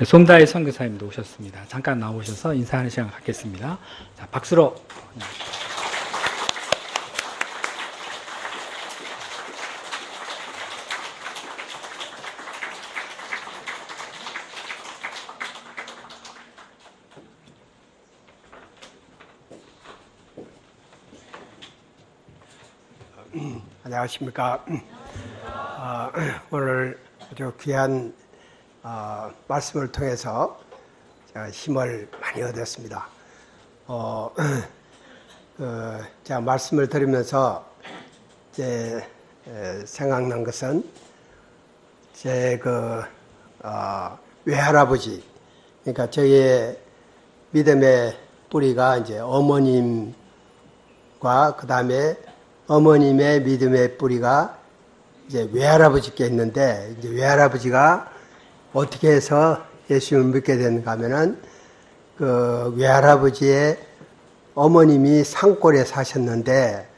우리 송다희 선교사님도 오셨습니다. 잠깐 나오셔서 인사하는 시간 갖겠습니다. 자, 박수로. 안녕하십니까. 아, 오늘 아주 귀한 아, 말씀을 통해서 힘을 많이 얻었습니다. 어, 그, 제가 말씀을 이제 에, 생각난 것은 제그 어, 외할아버지, 그러니까 저희의 믿음의 뿌리가 이제 어머님과 그 다음에 어머님의 믿음의 뿌리가 이제 외할아버지께 있는데 이제 외할아버지가 어떻게 해서 예수님을 믿게 되는가 하면은 그 외할아버지의 어머님이 산골에 사셨는데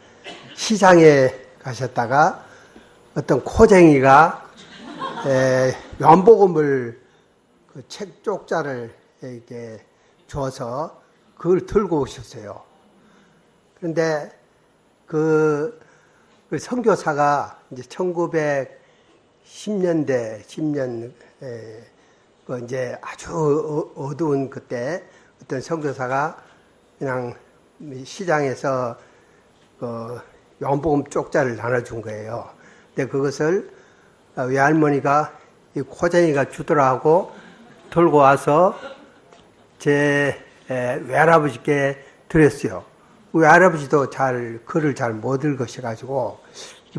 시장에 가셨다가 어떤 코쟁이가 에, 연복음을 그 책 쪽자를 이렇게 줘서 그걸 들고 오셨어요. 그런데 그, 그 선교사가 이제 1910년대, 10년, 에, 그 이제 아주 어- 어두운 그때 어떤 선교사가 그냥 시장에서 그 연복음 쪽자를 나눠준 거예요. 근데 그것을 외할머니가 이 코쟁이가 주더라고 들고 와서 제 에, 외할아버지께 드렸어요. 외할아버지도 잘 글을 잘 못 읽으셔가지고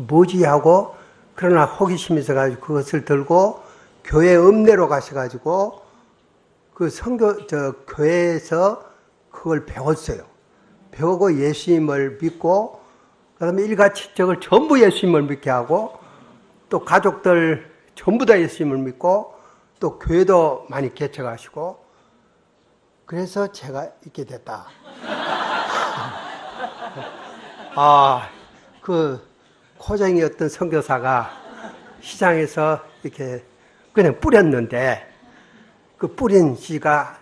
뭐지 하고 그러나 호기심이 있어가지고 그것을 들고 교회 읍내로 가셔가지고 그 성교 저 교회에서 그걸 배웠어요. 배우고 예수님을 믿고 그다음에 일가친척을 전부 예수님을 믿게 하고 또 가족들 전부 다 예수님을 믿고 또 교회도 많이 개척하시고 그래서 제가 있게 됐다. 아, 그 코쟁이였던 선교사가 시장에서 이렇게 그냥 뿌렸는데 그 뿌린 씨가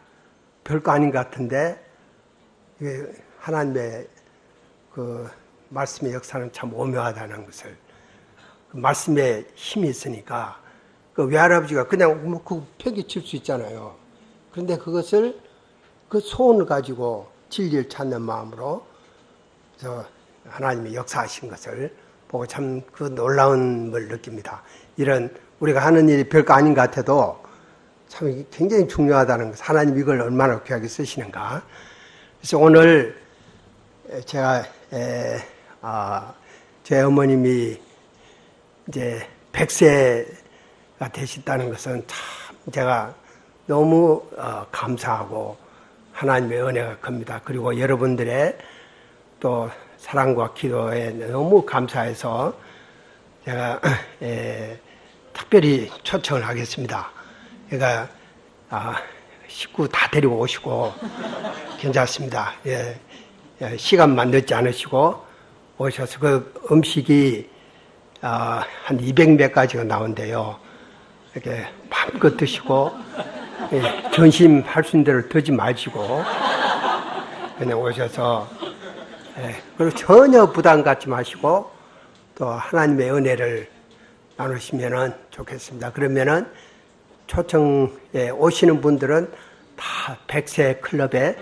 별거 아닌 것 같은데 하나님의 그 말씀의 역사는 참 오묘하다는 것을 그 말씀에 힘이 있으니까 그 외할아버지가 그냥 뭐그 펴기 칠 수 있잖아요. 그런데 그것을 그 소원을 가지고 진리를 찾는 마음으로 저 하나님이 역사하신 것을 보고 참 그 놀라움을 느낍니다. 이런 우리가 하는 일이 별거 아닌 것 같아도 참 굉장히 중요하다는 것. 하나님 이걸 얼마나 귀하게 쓰시는가. 그래서 오늘 제가 에, 아, 제 어머님이 이제 100세가 되셨다는 것은 참 제가 너무 어, 감사하고 하나님의 은혜가 큽니다. 그리고 여러분들의 또 사랑과 기도에 너무 감사해서 제가 에, 특별히 초청을 하겠습니다. 그러니까 아, 식구 다 데리고 오시고 괜찮습니다. 예, 예, 시간만 늦지 않으시고 오셔서 그 음식이 아, 한 200몇 가지가 나온대요. 이렇게 마음껏 드시고 예, 전심할 수 있는 대로 드지 마시고 그냥 오셔서 예, 그리고 전혀 부담 갖지 마시고 또 하나님의 은혜를 나누시면 좋겠습니다. 그러면은 초청에 오시는 분들은 다 100세 클럽에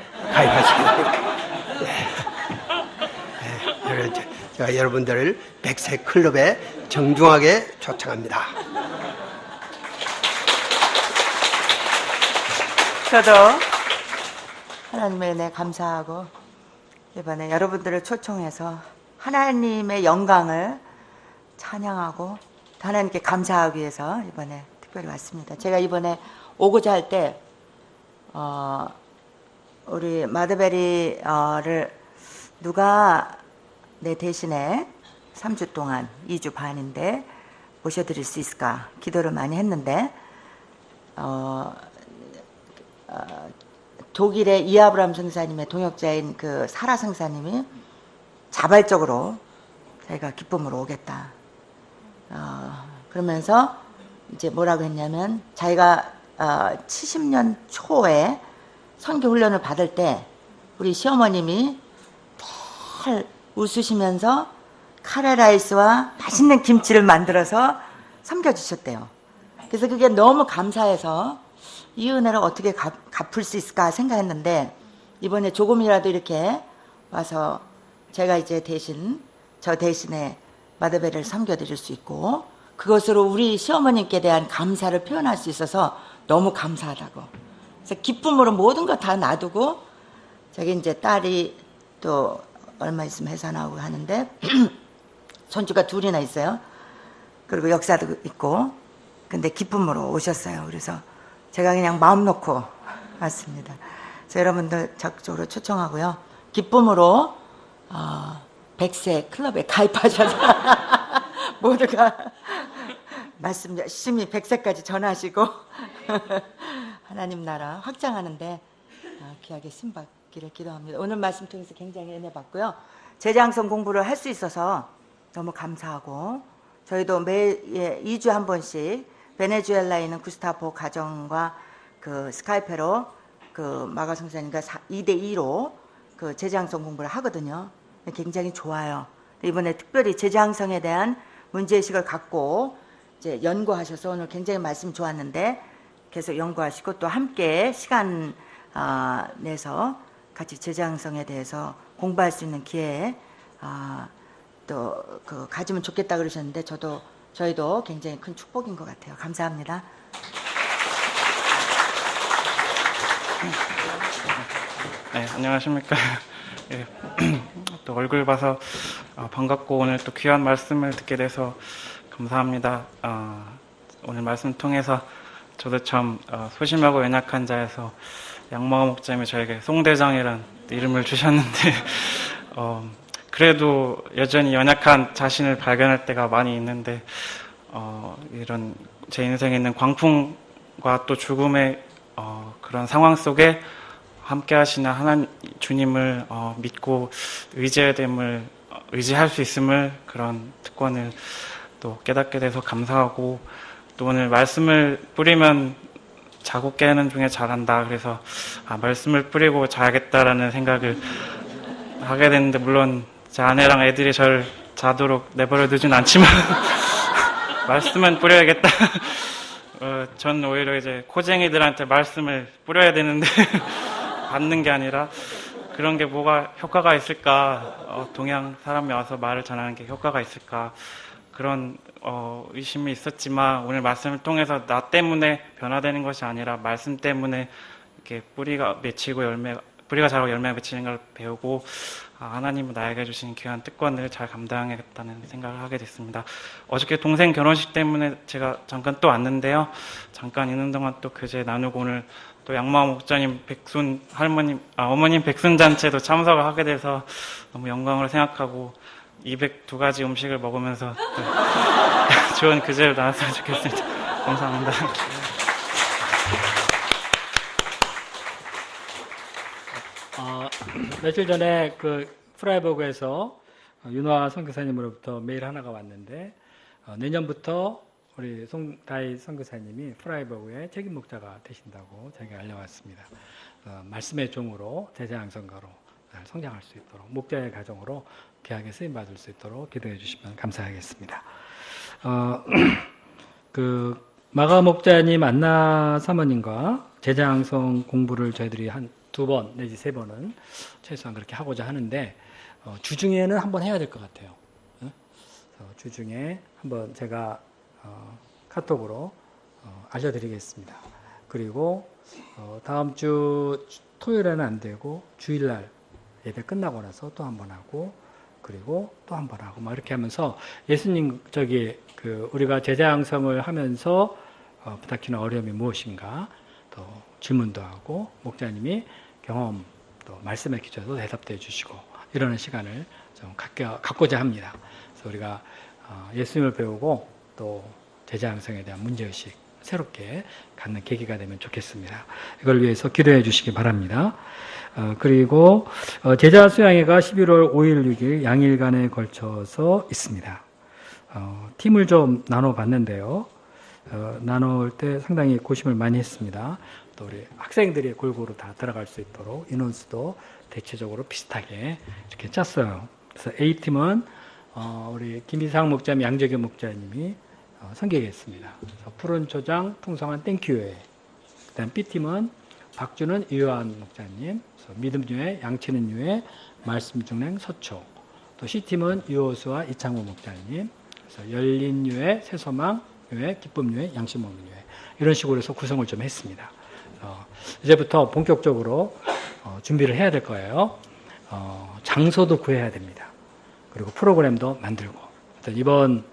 예, 저- 제가 여러분들을 100세 클럽에 정중하게 초청합니다. 저도 하나님의 은혜 감사하고 이번에 여러분들을 초청해서 하나님의 영광을 찬양하고 하나님께 감사하기 위해서 이번에 특별히 왔습니다. 제가 이번에 오고자 할 때 어, 우리 마드베리를 누가 내 대신에 3주 동안 2주 반인데 모셔드릴 수 있을까 기도를 많이 했는데 어, 독일의 이아브람 성사님의 동역자인 그 사라 성사님이 자발적으로 자기가 기쁨으로 오겠다. 어, 그러면서 이제 뭐라고 했냐면 자기가 어, 70년 초에 선교 훈련을 받을 때 우리 시어머님이 늘 웃으시면서 카레라이스와 맛있는 김치를 만들어서 섬겨주셨대요. 그래서 그게 너무 감사해서 이 은혜를 어떻게 갚, 갚을 수 있을까 생각했는데 이번에 조금이라도 이렇게 와서 제가 이제 대신 저 대신에 마더베를 섬겨드릴 수 있고 그것으로 우리 시어머님께 대한 감사를 표현할 수 있어서 너무 감사하다고. 그래서 기쁨으로 모든 거 다 놔두고 저기 이제 딸이 또 얼마 있으면 회사 나오고 하는데 손주가 둘이나 있어요. 그리고 역사도 있고 근데 기쁨으로 오셨어요. 그래서 제가 그냥 마음 놓고 왔습니다. 그래서 여러분들 적극적으로 초청하고요. 기쁨으로 어, 백세 클럽에 가입하셔서 모두가 말씀 열심히 백세까지 전하시고 하나님 나라 확장하는데 어, 귀하게 신받기를 기도합니다. 오늘 말씀 통해서 굉장히 은혜 받고요. 제장성 공부를 할 수 있어서 너무 감사하고 저희도 매 예, 2주 한 번씩 베네수엘라에 있는 구스타포 가정과 그 스카이페로 그 마가 성사님과 2대 2로 그 제장성 공부를 하거든요. 굉장히 좋아요. 이번에 특별히 제장성에 대한 문제의식을 갖고 이제 연구하셔서 오늘 굉장히 말씀 좋았는데 계속 연구하시고 또 함께 시간 아, 내서 같이 제장성에 대해서 공부할 수 있는 기회 아, 또그 가지면 좋겠다 그러셨는데 저도 저희도 굉장히 큰 축복인 것 같아요. 감사합니다. 네, 안녕하십니까. 예, 또 얼굴 봐서 어, 반갑고 오늘 또 귀한 말씀을 듣게 돼서 감사합니다. 어, 오늘 말씀 통해서 저도 참 어, 소심하고 연약한 자에서 양마호 목자님이 저에게 송대장이란 이름을 주셨는데 어, 그래도 여전히 연약한 자신을 발견할 때가 많이 있는데 어, 이런 제 인생에 있는 광풍과 또 죽음의 어, 그런 상황 속에 함께 하시는 하나님 주님을 어, 믿고 의지해야 됨을 어, 의지할 수 있음을 그런 특권을 또 깨닫게 돼서 감사하고 또 오늘 말씀을 뿌리면 자고 깨는 중에 잘한다 그래서 아, 말씀을 뿌리고 자야겠다라는 생각을 하게 됐는데 물론 제 아내랑 애들이 저를 자도록 내버려 두진 않지만 말씀은 뿌려야겠다. 어, 전 오히려 이제 코쟁이들한테 말씀을 뿌려야 되는데 받는 게 아니라 그런 게 뭐가 효과가 있을까? 어, 동양 사람이 와서 말을 전하는 게 효과가 있을까? 그런 어, 의심이 있었지만 오늘 말씀을 통해서 나 때문에 변화되는 것이 아니라 말씀 때문에 이렇게 뿌리가 맺히고 열매 뿌리가 자라고 열매가 맺히는 걸 배우고 아, 하나님은 나에게 주신 귀한 특권을 잘 감당하겠다는 생각을 하게 됐습니다. 어저께 동생 결혼식 때문에 제가 잠깐 또 왔는데요. 잠깐 있는 동안 또 교제 나누고 오늘 또 양마호 목자님 백순 할머님 아, 어머님 백순 잔치에도 참석을 하게 돼서 너무 영광으로 생각하고 202가지 음식을 먹으면서 또 좋은 교제를 나눴으면 좋겠습니다. 감사합니다. 어, 며칠 전에 그 프라이버그에서 윤화 선교사님으로부터 메일 하나가 왔는데 어, 내년부터 우리 송다희 선교사님이 프라이버그의 책임 목자가 되신다고 저에게 알려왔습니다. 어, 말씀의 종으로 제자양 선거로 잘 성장할 수 있도록 목자의 가정으로 귀하게 쓰임 받을 수 있도록 기도해 주시면 감사하겠습니다. 어, 그 마가 목자님 안나 사모님과 제자양성 공부를 저희들이 한 두 번 내지 세 번은 최소한 그렇게 하고자 하는데 어, 주중에는 한번 해야 될 것 같아요. 어? 그래서 주중에 한번 제가 어, 카톡으로 어, 알려드리겠습니다. 그리고 어, 다음 주 토요일에는 안 되고 주일날 예배 끝나고 나서 또 한 번 하고 그리고 또 한 번 하고 막 이렇게 하면서 예수님 저기 그 우리가 제자 양성을 하면서 어, 부탁히는 어려움이 무엇인가 또 질문도 하고 목자님이 경험 또 말씀의 기초도 대답도 해주시고 이러는 시간을 좀 갖겨, 갖고자 합니다. 그래서 우리가 어, 예수님을 배우고 또 제자 양성에 대한 문제의식 새롭게 갖는 계기가 되면 좋겠습니다. 이걸 위해서 기도해 주시기 바랍니다. 어, 그리고 어, 제자 수양회가 11월 5일, 6일 양일간에 걸쳐서 있습니다. 어, 팀을 좀 나눠봤는데요. 어, 나눌 때 상당히 고심을 많이 했습니다. 또 우리 학생들이 골고루 다 들어갈 수 있도록 인원수도 대체적으로 비슷하게 이렇게 짰어요. 그래서 A팀은 어, 우리 김희상 목자님, 양재규 목자님이 어, 선객했습니다. 그래서 푸른 초장, 풍성한 땡큐에 그다음 B팀은 박주는 목자님, 그래서 믿음유의 양치는 유의 말씀 중랭 서초, 또 C팀은 유호수와 이창호 목자님, 그래서 열린유의 새소망 유의 기쁨유의 양심먹는 유의 이런 식으로 해서 구성을 좀 했습니다. 어, 이제부터 본격적으로 어, 준비를 해야 될 거예요. 어, 장소도 구해야 됩니다. 그리고 프로그램도 만들고 이번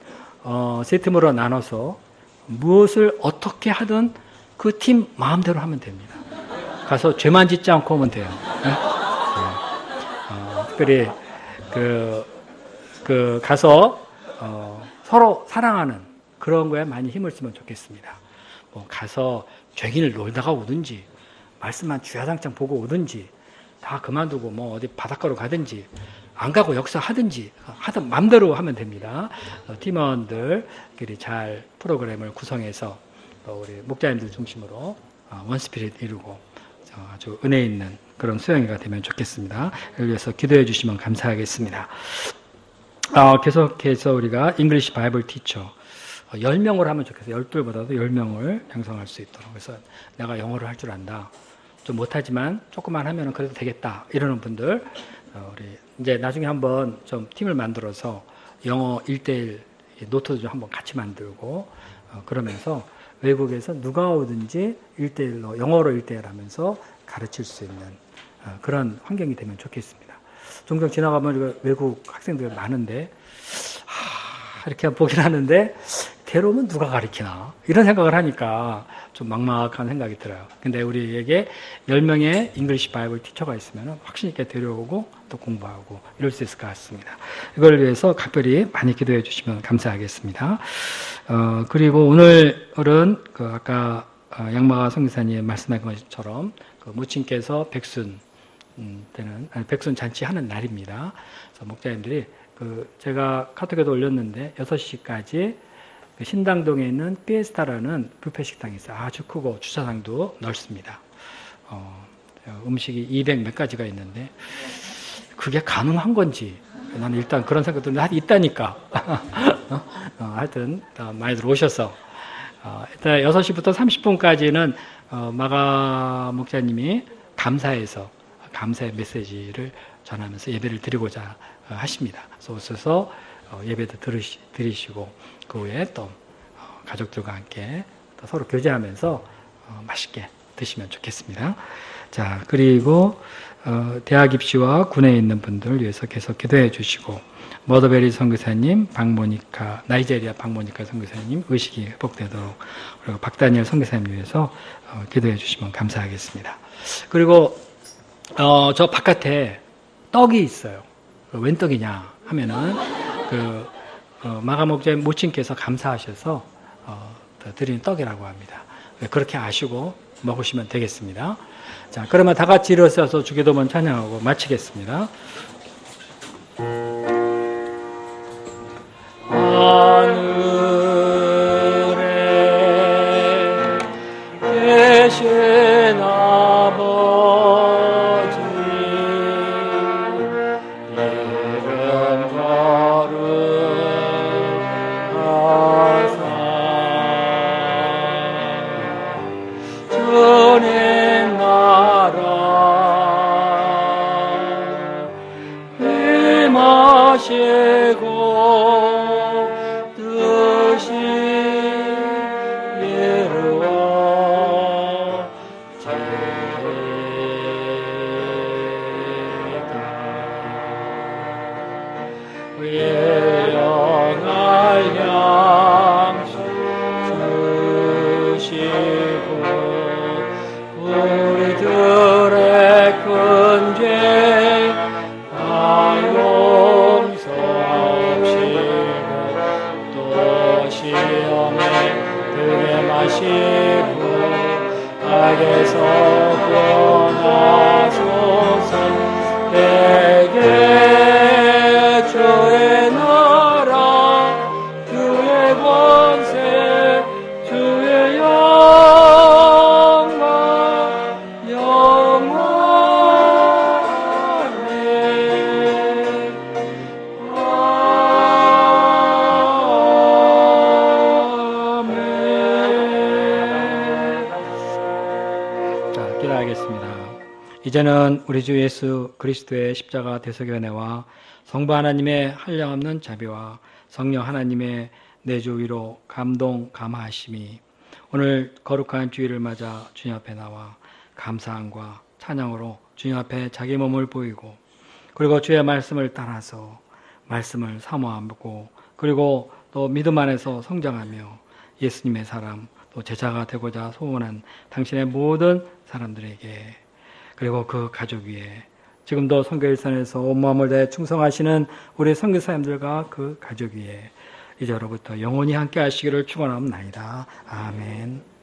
어, 세 팀으로 나눠서 무엇을 어떻게 하든 그 팀 마음대로 하면 됩니다. 가서 죄만 짓지 않고 오면 돼요. 네? 네. 어, 특별히 그, 그 가서 어, 서로 사랑하는 그런 거에 많이 힘을 쓰면 좋겠습니다. 뭐 가서 죄인을 놀다가 오든지 말씀만 주야장창 보고 오든지 다 그만두고 뭐 어디 바닷가로 가든지 안 가고 역사 하든지 하든 맘대로 하면 됩니다. 어, 팀원들끼리 잘 프로그램을 구성해서 또 우리 목자님들 중심으로 어, 원스피릿 이루고 어, 아주 은혜 있는 그런 수영회가 되면 좋겠습니다. 위해서 기도해 주시면 감사하겠습니다. 어, 계속해서 우리가 잉글리시 바이블 티처 10명을 하면 좋겠어요. 12보다도 10명을 양성할 수 있도록. 그래서 내가 영어를 할 줄 안다. 좀 못하지만 조금만 하면 그래도 되겠다. 이러는 분들, 어, 우리 이제 나중에 한번 좀 팀을 만들어서 영어 1대1 노트도 좀 한번 같이 만들고, 어, 그러면서 외국에서 누가 오든지 1대1로, 영어로 1대1 하면서 가르칠 수 있는 어, 그런 환경이 되면 좋겠습니다. 종종 지나가면 외국 학생들 많은데, 하, 이렇게 보긴 하는데, 데려오면 누가 가르치나? 이런 생각을 하니까 좀 막막한 생각이 들어요. 근데 우리에게 10명의 잉글리시 바이블 티처가 있으면 확신 있게 데려오고 또 공부하고 이럴 수 있을 것 같습니다. 이걸 위해서 각별히 많이 기도해 주시면 감사하겠습니다. 어, 그리고 오늘은 그 아까 어, 양마가 성기사님 말씀하신 것처럼 그 무친께서 백순 음, 때는 아니, 백순 잔치 하는 날입니다. 그래서 목자님들이 그 제가 카톡에도 올렸는데 6시까지 그 신당동에 있는 피에스타라는 뷔페 식당이 있어요. 아주 크고 주차장도 넓습니다. 어, 음식이 200 몇 가지가 있는데 그게 가능한 건지 나는 일단 그런 생각도 있다니까. 어, 하여튼 많이들 오셔서 어, 일단 6시부터 30분까지는 어, 마가 목자님이 감사해서 감사의 메시지를 전하면서 예배를 드리고자 어, 하십니다. 그래서 오셔서 어, 예배도 들으시, 드리시고 그 후에 또 어, 가족들과 함께 또 서로 교제하면서 어, 맛있게 드시면 좋겠습니다. 자 그리고 대학 입시와 군에 있는 분들 위해서 계속 기도해 주시고 머더베리 선교사님, 박모니카 나이제리아 박모니카 선교사님 의식이 회복되도록 그리고 박다니엘 선교사님 위해서 기도해 주시면 감사하겠습니다. 그리고 어, 저 바깥에 떡이 있어요. 웬 떡이냐 하면은 그 어, 마가목자의 모친께서 감사하셔서 어, 드리는 떡이라고 합니다. 그렇게 아시고 먹으시면 되겠습니다. 자, 그러면 다 같이 일어서서 주기도문 찬양하고 마치겠습니다. 주님 나라. 임하시고 뜻이 이루어 제가 예영할 양식 주시고 우리 들의 큰 죄 다 용서하시고 또 들게 마시고 악에서 구원하소서. 내게 주의 이제는 우리 주 예수 그리스도의 십자가 대속의 은혜와 성부 하나님의 한량없는 자비와 성령 하나님의 내주 위로 감동 감화하심이 오늘 거룩한 주일을 맞아 주님 앞에 나와 감사함과 찬양으로 주님 앞에 자기 몸을 보이고 그리고 주의 말씀을 따라서 말씀을 사모하고 그리고 또 믿음 안에서 성장하며 예수님의 사람 또 제자가 되고자 소원한 당신의 모든 사람들에게 그리고 그 가족 위에 지금도 선교일선에서 온 마음을 다해 충성하시는 우리 선교사님들과 그 가족 위에 이제로부터 영원히 함께 하시기를 축원합니다. 아멘.